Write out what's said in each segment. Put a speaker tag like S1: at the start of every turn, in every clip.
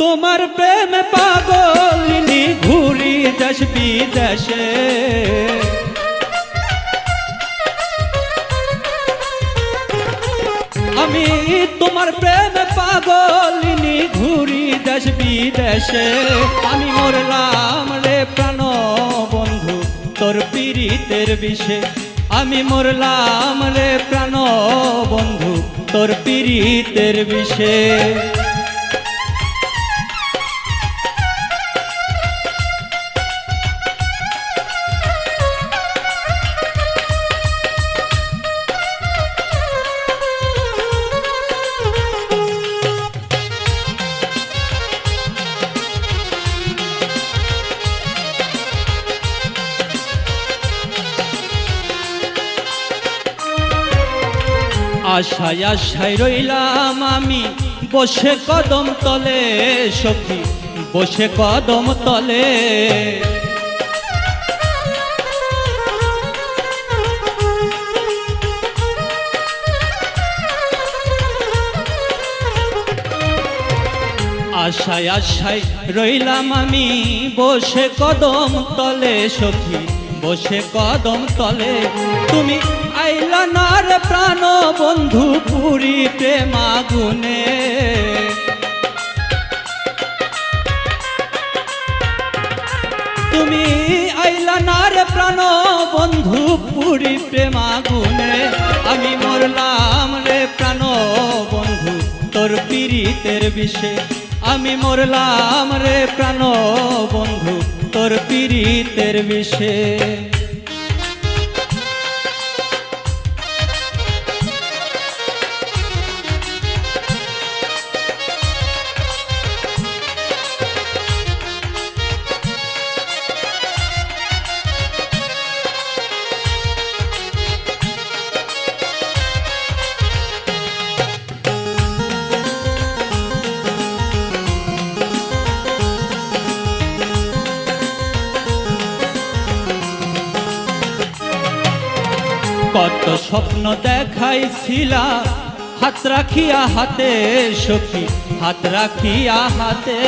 S1: তোমার প্রেম পাগলিনী ঘুরি দেশ বিদেশে। আমি তোমার প্রেম পাগলিনী ঘুরি দেশ বিদেশে। আমি মরলাম রে প্রাণ বন্ধু তোর পীড়িতের বিষে। আমি মরলাম রে প্রাণ বন্ধু তোর পীড়িতের বিষে। আশায় আশায় রইলাম আমি। বসে কদম তলে, সখী, বসে কদম তলে। আশায় আশায় রইলাম আমি। বসে কদম তলে, সখী, বসে কদম তলে। তুমি আইলা নার প্রাণ বন্ধু পুরী প্রেমাগুনে তুমি আইলা নার প্রাণ বন্ধু পুরী প্রেমাগুনে আমি মরলাম রে প্রাণ বন্ধু, তোর পীড়িতের বিষে। আমি মরলাম রে প্রাণ বন্ধু, তোর পীড়িতের বিষে। কত স্বপ্ন দেখাইছিলা। হাত রাখিয়া হাতে সখী হাত রাখিয়া হাতে।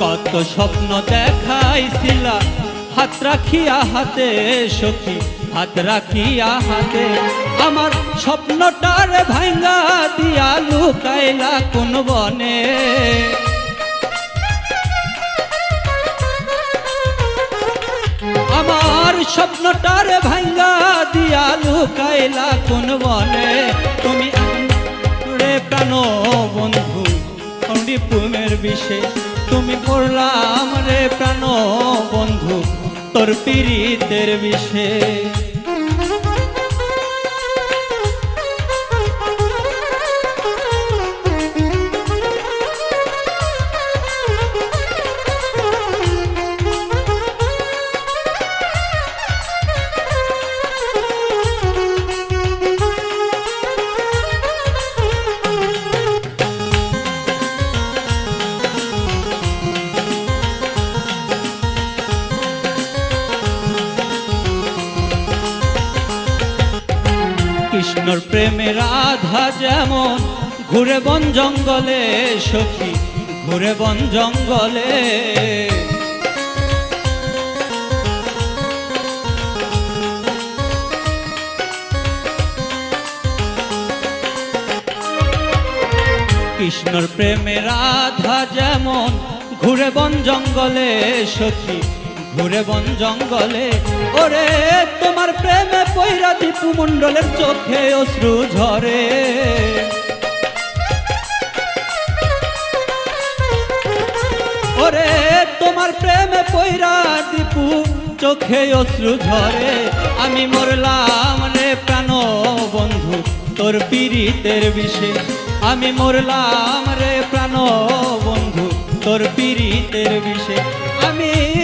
S1: কত স্বপ্ন দেখাইছিলা। হাত রাখিয়া হাতে সখী, হাত রাখিয়া হাতে। আমার স্বপ্নটার ভাঙ্গা দিয়া লুকাইলা কোন বনে। আমার স্বপ্নটার ভাঙ্গা দিয়া লুকাইলা কোন বনে। তুমি রে প্রাণ বন্ধু পুমের বিষে। তুমি পড়লাম রে প্রাণ বন্ধু তোর পীড়িতের বিষে কৃষ্ণর প্রেমে রাধা যেমন, ঘুরে বন জঙ্গলে সখী, ঘুরে বন জঙ্গলে। কৃষ্ণর প্রেমে রাধা যেমন, ঘুরে বন জঙ্গলে সখী ঘুরে বন জঙ্গলে, ওরে, তোমার প্রেমে পৈরা দীপু মণ্ডলের চোখে অশ্রু ঝরে। ওরে, তোমার প্রেমে পৈরা দীপু চোখে অশ্রু ঝরে। আমি মরলাম রে প্রাণ বন্ধু তোর পীড়িতের বিষে। আমি মরলাম রে প্রাণ বন্ধু তোর পীড়িতের বিষে। আমি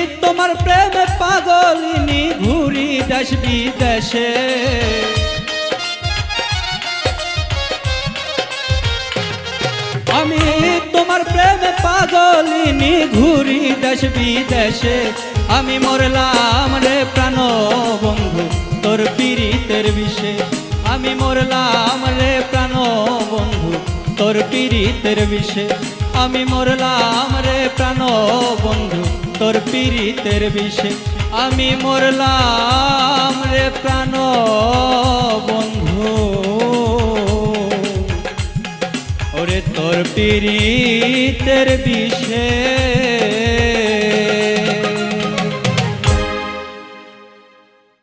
S1: তোমার প্রেমে পাগলিনী ঘুরি দেশ বিদেশে। আমি তোমার প্রেমে পাগলিনী ঘুরি দেশ বিদেশে। আমি মরলাম রে প্রাণ বন্ধু তোর পীড়িতের বিষে। আমি মরলাম রে প্রাণ বন্ধু তোর পীড়িতের বিষে। আমি মরলাম রে প্রাণ তোর পীড়িতের বিষে আমি মরলাম রে প্রাণ বন্ধু। ওরে তোর পীড়িতের বিষে